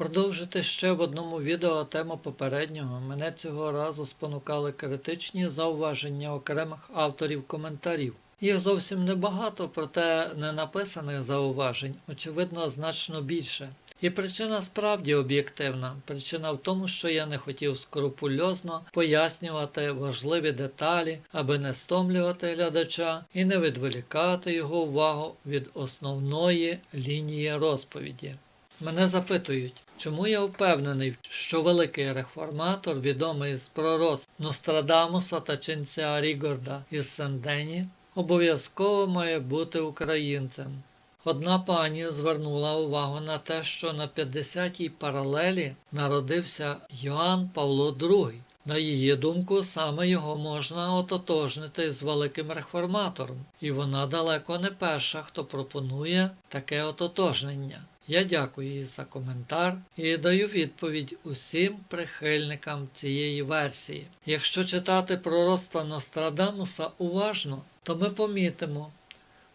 Продовжити ще в одному відео тему попереднього. Мене цього разу спонукали критичні зауваження окремих авторів коментарів. Їх зовсім небагато, проте ненаписаних зауважень, очевидно, значно більше. І причина справді об'єктивна. Причина в тому, що я не хотів скрупульозно пояснювати важливі деталі, аби не стомлювати глядача і не відволікати його увагу від основної лінії розповіді. Мене запитують, чому я впевнений, що великий реформатор, відомий з пророцтв Нострадамуса та ченця Рігорда із Сендені, обов'язково має бути українцем. Одна пані звернула увагу на те, що на 50-й паралелі народився Йоанн Павло II. На її думку, саме його можна ототожнити з великим реформатором, і вона далеко не перша, хто пропонує таке ототожнення. Я дякую їй за коментар і даю відповідь усім прихильникам цієї версії. Якщо читати пророцтва Нострадамуса уважно, то ми помітимо,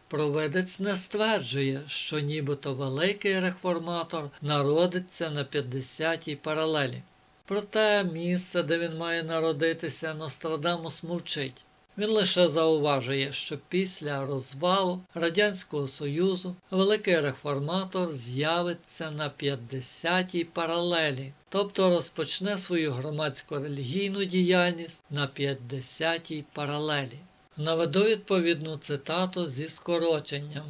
Провидець не стверджує, що нібито великий реформатор народиться на 50-й паралелі. Проте місце, де він має народитися, Нострадамус мовчить. Він лише зауважує, що після розвалу Радянського Союзу великий реформатор з'явиться на 50-й паралелі, тобто розпочне свою громадсько-релігійну діяльність на 50-й паралелі. Наведу відповідну цитату зі скороченням.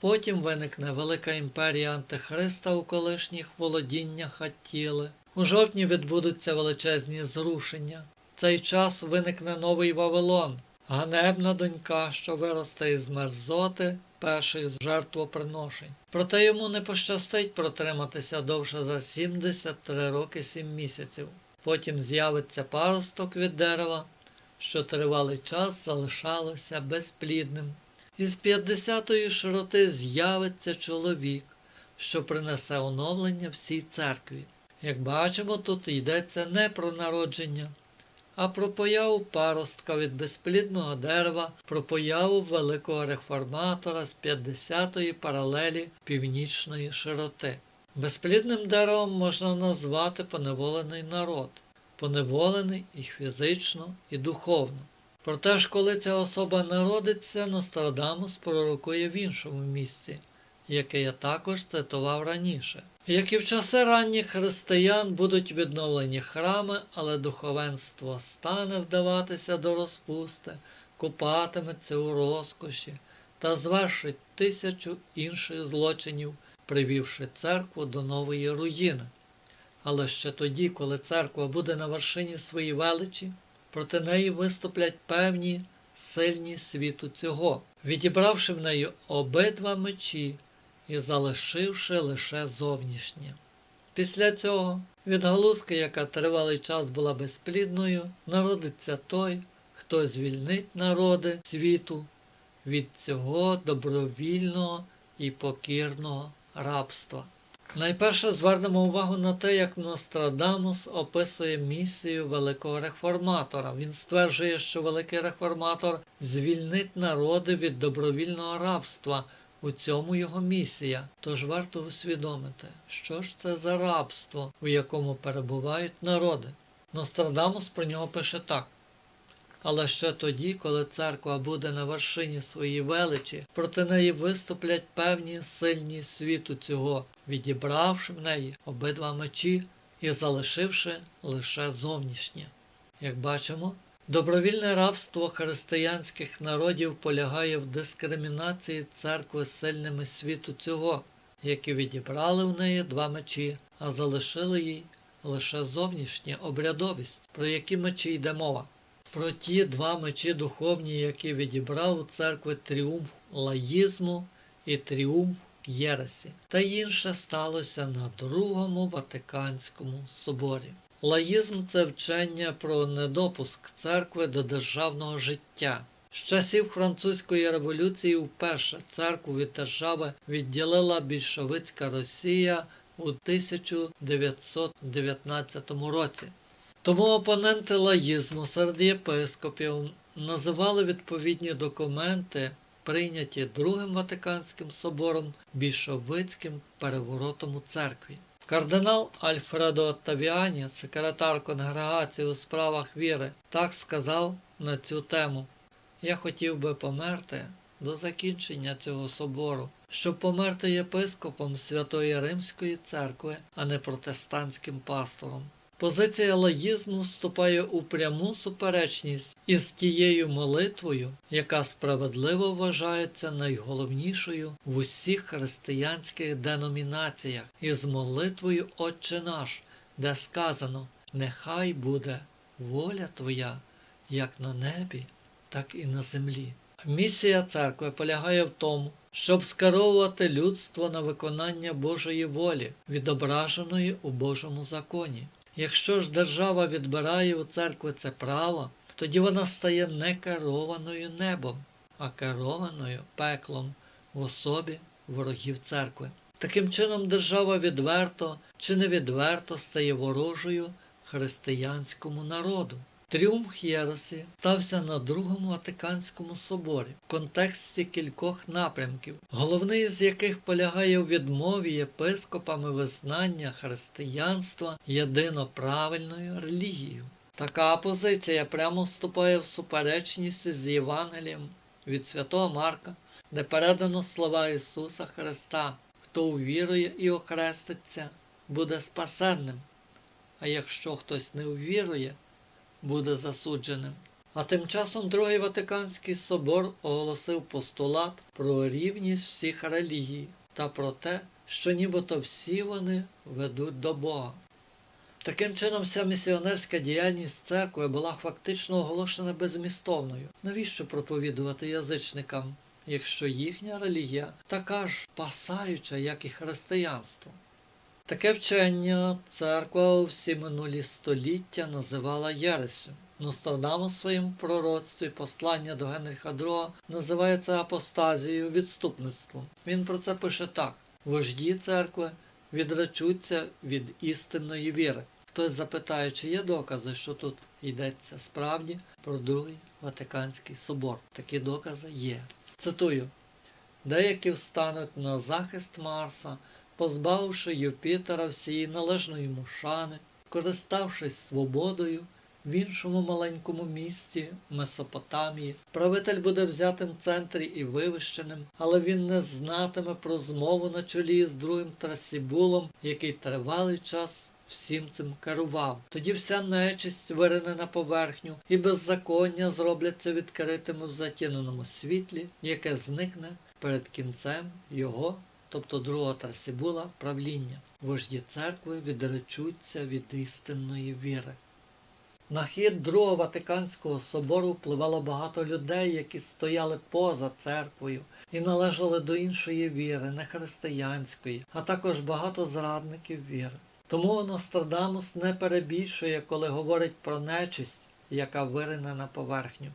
Потім виникне Велика імперія Антихриста у колишніх володіннях Аттіли. У жовтні відбудуться величезні зрушення. Цей час виникне новий Вавилон, ганебна донька, що виросте із мерзоти перших з жертвоприношень. Проте йому не пощастить протриматися довше за 73 роки 7 місяців. Потім з'явиться паросток від дерева, що тривалий час залишалося безплідним. Із 50-ї широти з'явиться чоловік, що принесе оновлення всій церкві. Як бачимо, тут йдеться не про народження, а про появу паростка від безплідного дерева, про появу великого реформатора з 50-ї паралелі північної широти. Безплідним деревом можна назвати поневолений народ, поневолений і фізично, і духовно. Проте ж, коли ця особа народиться, Нострадамус пророкує в іншому місці, яке я також цитував раніше. Як і в часи ранніх християн будуть відновлені храми, але духовенство стане вдаватися до розпусти, купатиметься у розкоші та звершить тисячу інших злочинів, привівши церкву до нової руїни. Але ще тоді, коли церква буде на вершині своєї величі, проти неї виступлять певні сильні світу цього, відібравши в неї обидва мечі і залишивши лише зовнішнє. Після цього відгалузки, яка тривалий час була безплідною, народиться той, хто звільнить народи світу від цього добровільного і покірного рабства. Найперше звернемо увагу на те, як Нострадамус описує місію великого реформатора. Він стверджує, що великий реформатор звільнить народи від добровільного рабства. У цьому його місія. Тож варто усвідомити, що ж це за рабство, у якому перебувають народи. Нострадамус про нього пише так. Але ще тоді, коли церква буде на вершині своєї величі, проти неї виступлять певні сильні світу цього, відібравши в неї обидва мечі і залишивши лише зовнішнє. Як бачимо, добровільне рабство християнських народів полягає в дискримінації церкви сильними світу цього, які відібрали в неї два мечі, а залишили їй лише зовнішнє обрядовість, про які мечі йде мова про ті два мечі духовні, які відібрав у церкви тріумф лаїзму і тріумф Єресі. Та інше сталося на Другому Ватиканському соборі. Лаїзм це вчення про недопуск церкви до державного життя. З часів французької революції вперше церкву від держави відділила більшовицька Росія у 1919 році. Тому опоненти лаїзму серед єпископів називали відповідні документи, прийняті Другим Ватиканським собором більшовицьким переворотом у церкві. Кардинал Альфредо Оттавіані, секретар конгрегації у справах віри, так сказав на цю тему. Я хотів би померти до закінчення цього собору, щоб померти єпископом Святої Римської церкви, а не протестантським пастором. Позиція лаїзму вступає у пряму суперечність із тією молитвою, яка справедливо вважається найголовнішою в усіх християнських деномінаціях, із молитвою Отче наш, де сказано Нехай буде воля Твоя, як на небі, так і на землі. Місія церкви полягає в тому, щоб скеровувати людство на виконання Божої волі, відображеної у Божому законі. Якщо ж держава відбирає у церкви це право, тоді вона стає не керованою небом, а керованою пеклом в особі ворогів церкви. Таким чином, держава відверто чи невідверто стає ворожою християнському народу. Тріумф Єресі стався на Другому Ватиканському соборі в контексті кількох напрямків, головний з яких полягає у відмові єпископами визнання християнства єдино правильною релігією. Така позиція прямо вступає в суперечність з Євангелієм від святого Марка, де передано слова Ісуса Христа, хто увірує і охреститься, буде спасенним. А якщо хтось не увірує, буде засудженим. А тим часом Другий Ватиканський собор оголосив постулат про рівність всіх релігій та про те, що нібито всі вони ведуть до Бога. Таким чином, вся місіонерська діяльність церкви була фактично оголошена безмістовною. Навіщо проповідувати язичникам, якщо їхня релігія така ж пасаюча, як і християнство? Таке вчення церква у всі минулі століття називала Єресю. Нострадамус в своєму пророцтві послання до Генріха II називає це апостазією відступництвом. Він про це пише так: вожді церкви відречуться від істинної віри. Хтось запитає, чи є докази, що тут йдеться справді про Другий Ватиканський собор. Такі докази є. Цитую: деякі встануть на захист Марса позбавивши Юпітера всієї належної йому шани, користавшись свободою в іншому маленькому місті Месопотамії, правитель буде взятим в центрі і вивищеним, але він не знатиме про змову на чолі з другим Трасібулом, який тривалий час всім цим керував. Тоді вся нечисть вирине на поверхню, і беззаконня зробляться відкритими в затіненому світлі, яке зникне перед кінцем його тобто другого Тарсібула, правління. Вожді церкви відречуться від істинної віри. На хід Другого Ватиканського собору впливало багато людей, які стояли поза церквою і належали до іншої віри, не християнської, а також багато зрадників віри. Тому Нострадамус не перебільшує, коли говорить про нечисть, яка вирине на поверхню.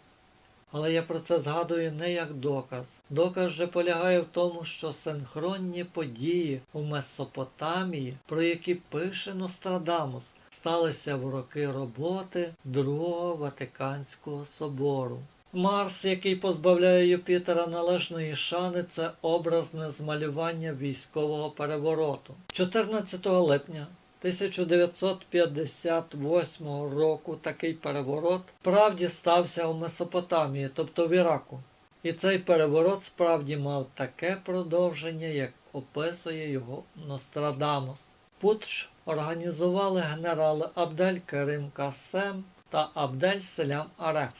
Але я про це згадую не як доказ. Доказ же полягає в тому, що синхронні події у Месопотамії, про які пише Нострадамус, сталися в роки роботи Другого Ватиканського собору. Марс, який позбавляє Юпітера належної шани, це образне змалювання військового перевороту. 14 липня 1958 року такий переворот справді стався у Месопотамії, тобто в Іраку. І цей переворот справді мав таке продовження, як описує його Нострадамус. Путч організували генерали Абдель Керим Касем та Абдель Селям Ареф.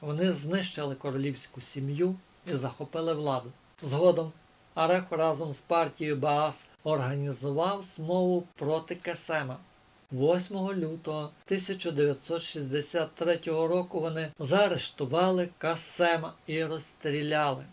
Вони знищили королівську сім'ю і захопили владу. Згодом Ареф разом з партією Баас організував змову проти Кесема. 8 лютого 1963 року вони заарештували Касема і розстріляли.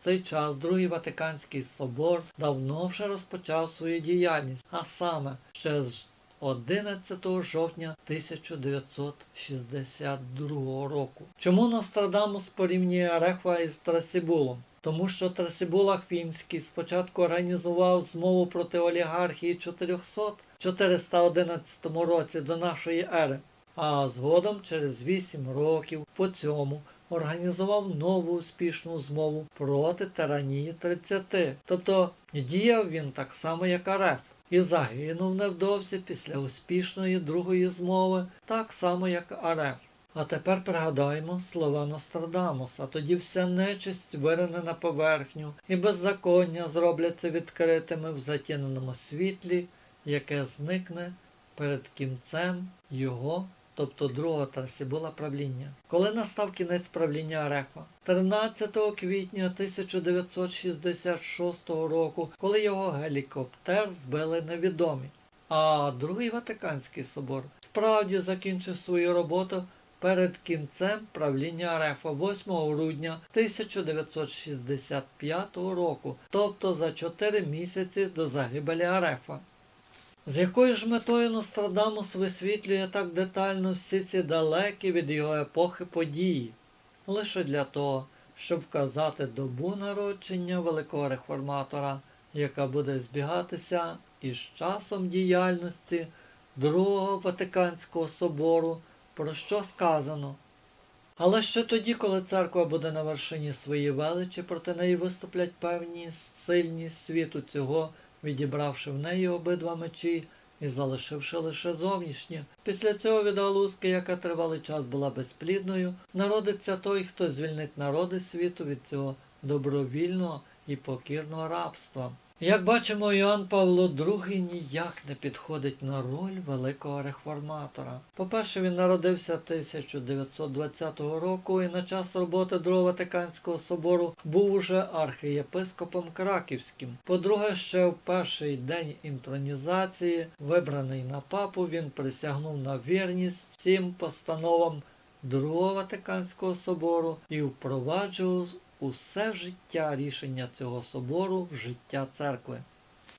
В цей час Другий Ватиканський собор давно вже розпочав свою діяльність, а саме ще з 11 жовтня 1962 року. Чому Нострадамус порівнює Арехва із Трасібулом? Тому що Трасібул Ахвінський спочатку організував змову проти олігархії 400 в 411 році до нашої ери, а згодом через 8 років по цьому організував нову успішну змову проти тиранії 30. Тобто діяв він так само, як Ареф. і загинув невдовзі після успішної другої змови, так само як Ареф. А тепер пригадаємо слова Нострадамуса, тоді вся нечисть вирине на поверхню, і беззаконня зробляться відкритими в затіненому світлі, яке зникне перед кінцем його, тобто другого Тарсібула правління. Коли настав кінець правління Арефа? 13 квітня 1966 року, коли його гелікоптер збили невідомі. А Другий Ватиканський собор справді закінчив свою роботу перед кінцем правління Арефа 8 грудня 1965 року, тобто за 4 місяці до загибелі Арефа. З якою ж метою Нострадамус висвітлює так детально всі ці далекі від його епохи події? Лише для того, щоб вказати добу народження великого реформатора, яка буде збігатися із часом діяльності Другого Ватиканського собору, про що сказано. Але ще тоді, коли церква буде на вершині своєї величі, проти неї виступлять певні сильні світу цього, відібравши в неї обидва мечі і залишивши лише зовнішнє. Після цього відгалузки, яка тривалий час була безплідною, народиться той, хто звільнить народи світу від цього добровільного і покірного рабства. Як бачимо, Іоанн Павло II ніяк не підходить на роль великого реформатора. По-перше, він народився 1920 року і на час роботи Другого Ватиканського собору був уже архієпископом Краківським. По-друге, ще в перший день інтронізації, вибраний на папу, він присягнув на вірність всім постановам Другого Ватиканського собору і впроваджував усе життя рішення цього собору в життя церкви.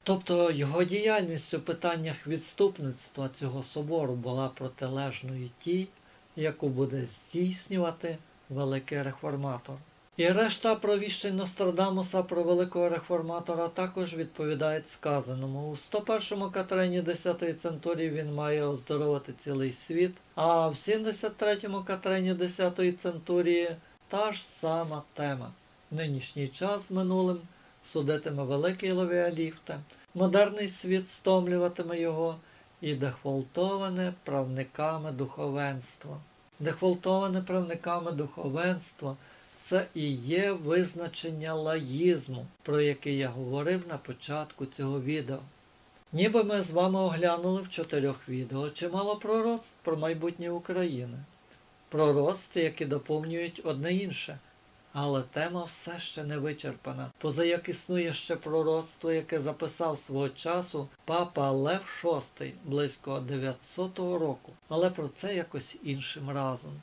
Тобто його діяльність у питаннях відступництва цього собору була протилежною тій, яку буде здійснювати великий реформатор. І решта провіщень Нострадамуса про великого реформатора також відповідають сказаному. У 101-му Катерині 10-ї центурії він має оздоровити цілий світ, а в 73-му Катерині 10-ї центурії та ж сама тема. Нинішній час минулим судитиме великий Левіаліфте, модерний світ стомлюватиме його і дехвалтоване правниками духовенства. Дехвалтоване правниками духовенства це і є визначення лаїзму, про яке я говорив на початку цього відео. Ніби ми з вами оглянули в чотирьох відео чимало пророцтв про майбутнє України. Пророцтв, які доповнюють одне інше. Але тема все ще не вичерпана, поза як існує ще пророцтво, яке записав свого часу папа Лев VI близько 900 року. Але про це якось іншим разом.